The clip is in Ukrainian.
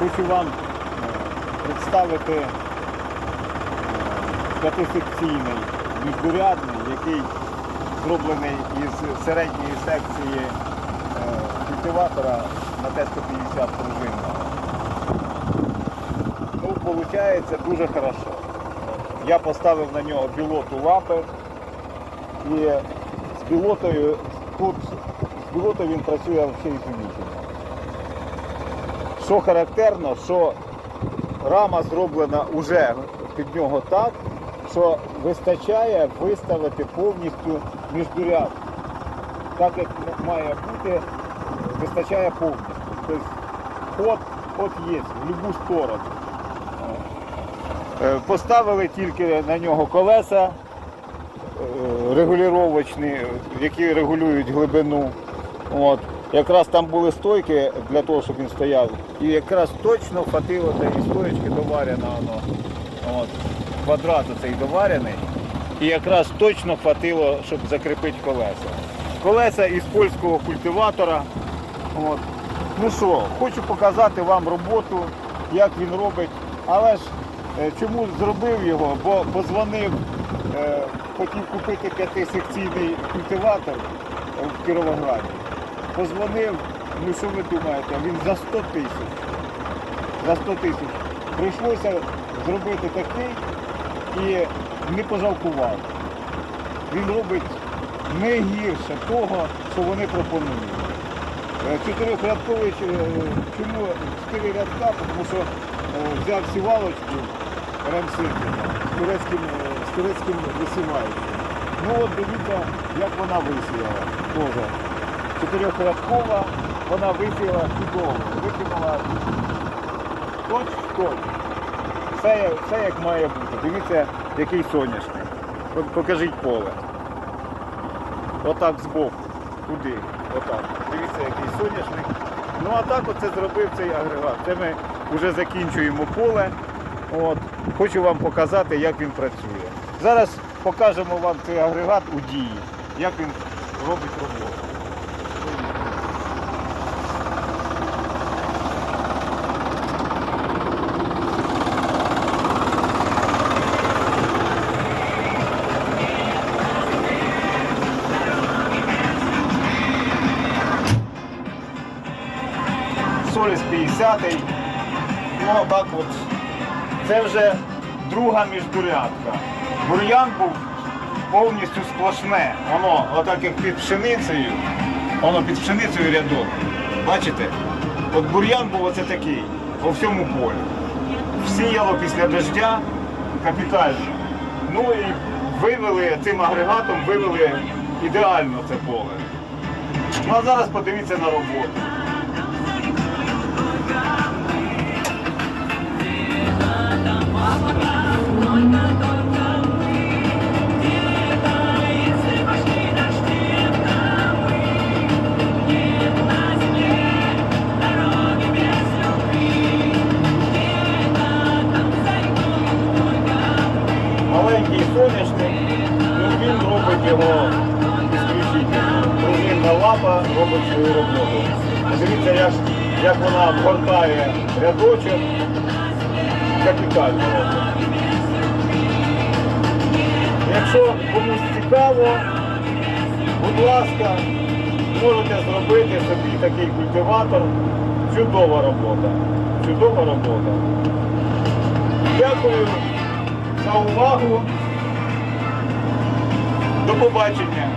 хочу вам е, представити е, п'ятисекційний міждурядний, який зроблений із середньої секції е, культиватора на Т-150 пружинного. Ну, виходить дуже хорошо. Я поставив на нього білоту лапи і з білотою тут з білотою він працює взагалі ізумітельно. Що характерно, що рама зроблена уже під нього так, що вистачає виставити повністю міждуряд. Так як має бути, вистачає повністю. Тобто ход, ход є в будь-яку сторону. Е, Поставили тільки на нього колеса е, регулювачні, які регулюють глибину. От. Якраз там були стойки для того, щоб він стояв. І якраз точно хватило цієї стоечки доварена воно. От. Квадрат оцей доварений. І якраз точно хватило, щоб закріпити колеса. Колеса із польського культиватора. От. Ну що, хочу показати вам роботу, як він робить. Але ж е, чому зробив його? Бо позвонив, е, хотів купити п'ятисекційний культиватор в Кіровограді. Позвонив, ну що ви думаєте, він за 100 тисяч. За 100 тисяч. Прийшлося зробити такий і не пожалкував. Він робить не гірше того, що вони пропонують. Е, Чотирьохрядковий, е, чому чотири рядка, тому що е, взяв сівалочку ремсити з турецьким, з турецьким висіваючим. Ну от дивіться, як вона висіяла. Тоже. Чотирьохрядкова, вона висіяла чудово, викинула точ в точ. Все, все як має бути. Дивіться, який соняшник. Покажіть поле. Отак збоку. Туди. Отак. Дивіться, який соняшник. Ну а так оце зробив цей агрегат. Це ми вже закінчуємо поле. От. Хочу вам показати, як він працює. Зараз покажемо вам цей агрегат у дії, як він робить роботу. Соліс 50 Ну так от. Це вже друга міждурядка. Бур'ян був повністю сплошне. Воно, отак як під пшеницею, воно під пшеницею рядок. Бачите? От бур'ян був оце такий, по всьому полі. Всіяло після дождя капітально. Ну і вивели цим агрегатом, вивели ідеально це поле. Ну а зараз подивіться на роботу. Маленький соняшник, він робить його ісключительно. Лапа робить свою роботу. Дивіться, як, як вона обгортає рядочок, капітально. Якщо комусь цікаво, будь ласка, можете зробити собі такий культиватор. Чудова робота. Чудова робота. Дякую за увагу. До побачення.